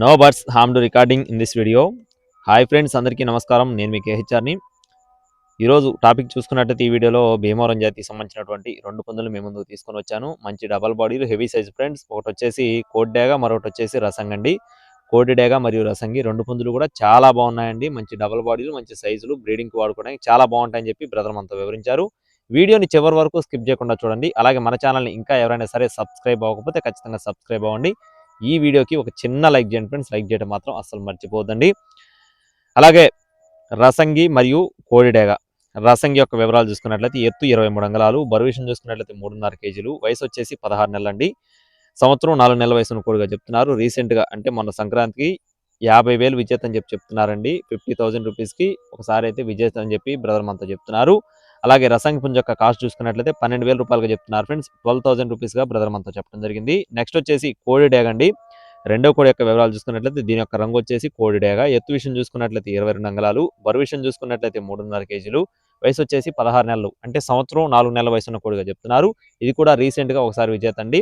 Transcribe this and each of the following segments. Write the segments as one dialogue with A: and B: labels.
A: No birds harm to recording in this video hi friends అందరికీ నమస్కారం. నేను మీ కేహెచ్ఆర్ని ఈరోజు టాపిక్ చూసుకున్నట్టయితే ఈ వీడియోలో భీమవరం జాతికి సంబంధించినటువంటి రెండు పందులు మేము ముందుకు తీసుకొని వచ్చాను. మంచి డబల్ బాడీలు హెవీ సైజ్ ఫ్రెండ్స్ ఒకటి వచ్చేసి కోడ్ డేగా మరొకటి వచ్చేసి రసంగండి కోడి డేగా మరియు రసంగి రెండు పందులు కూడా చాలా బాగున్నాయండి. మంచి డబల్ బాడీలు మంచి సైజులు బ్రీడింగ్కి వాడుకోవడానికి చాలా బాగుంటాయని చెప్పి బ్రదర్ మనతో వివరించారు. వీడియోని చివరి వరకు స్కిప్ చేయకుండా చూడండి. అలాగే మన ఛానల్ని ఇంకా ఎవరైనా సరే సబ్స్క్రైబ్ అవ్వకపోతే ఖచ్చితంగా సబ్స్క్రైబ్ అవ్వండి. ఈ వీడియోకి ఒక చిన్న లైక్ చేయండి ఫ్రెండ్స్. లైక్ చేయడం మాత్రం అస్సలు మర్చిపోద్దండి అలాగే రసంగి మరియు కోడిడేగ. రసంగి యొక్క వివరాలు చూసుకున్నట్లయితే ఎత్తు ఇరవై మూడు అంగళాలు బరువు విషయం చూసుకున్నట్లయితే మూడున్నర కేజీలు వయసు వచ్చేసి పదహారు నెలలండి. సంవత్సరం నాలుగు నెలల వయసును కోడిగా చెప్తున్నారు. రీసెంట్గా అంటే మొన్న సంక్రాంతికి యాభై వేలు విజేత అని చెప్పి చెప్తున్నారండి. ఫిఫ్టీ థౌసండ్ రూపీస్కి ఒకసారి అయితే విజేత అని చెప్పి బ్రదర్ మనతో చెప్తున్నారు. అలాగే రసంగి పుంజ్ యొక్క కాస్ట్ చూసుకున్నట్లయితే పన్నెండు వేల రూపాయలుగా చెప్తున్నారు ఫ్రెండ్స్. ట్వెల్వ్ థౌసండ్ రూపీస్గా బ్రదర్ మనతో చెప్పడం జరిగింది. నెక్స్ట్ వచ్చేసి కోడి డ్యాగ్ అండి. రెండో కోడి యొక్క వివరాలు చూసుకున్నట్లయితే దీని యొక్క రంగు వచ్చేసి కోడి డేగ ఎత్తు విషయం చూసుకున్నట్లయితే ఇరవై రెండు అంగళాలు. బరువు విషయం చూసుకున్నట్లయితే మూడున్నర కేజీలు. వయసు వచ్చేసి పదహారు నెలలు. అంటే సంవత్సరం నాలుగు నెలల వయసు ఉన్న కోడిగా చెప్తున్నారు. ఇది కూడా రీసెంట్గా ఒకసారి విజేత అండి.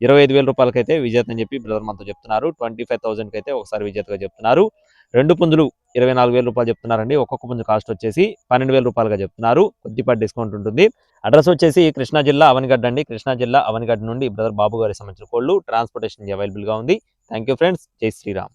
A: ఇరవై ఐదు వేల రూపాయలకైతే విజేత అని చెప్పి బ్రదర్ మనతో చెప్తున్నారు. ట్వంటీ ఫైవ్ థౌసండ్కి అయితే ఒకసారి విజేతగా చెప్తున్నారు. రెండు పుంజులు ఇరవై నాలుగు వేల రూపాయలు చెప్తున్నారండి. ఒక్కొక్క పుంజు కాస్ట్ వచ్చేసి పన్నెండు వేల రూపాయలుగా చెప్తున్నారు. కొద్దిపాటి డిస్కౌంట్ ఉంటుంది. అడ్రస్ వచ్చేసి కృష్ణా జిల్లా అవనిగడ్డ అండి. కృష్ణా జిల్లా అవనిగడ్డ నుండి బ్రదర్ బాబు గారికి సంబంధించిన కోళ్ళు ట్రాన్స్పోర్టేషన్ అవైలబుల్గా ఉంది. థ్యాంక్ యూ ఫ్రెండ్స్ జై శ్రీరామ్.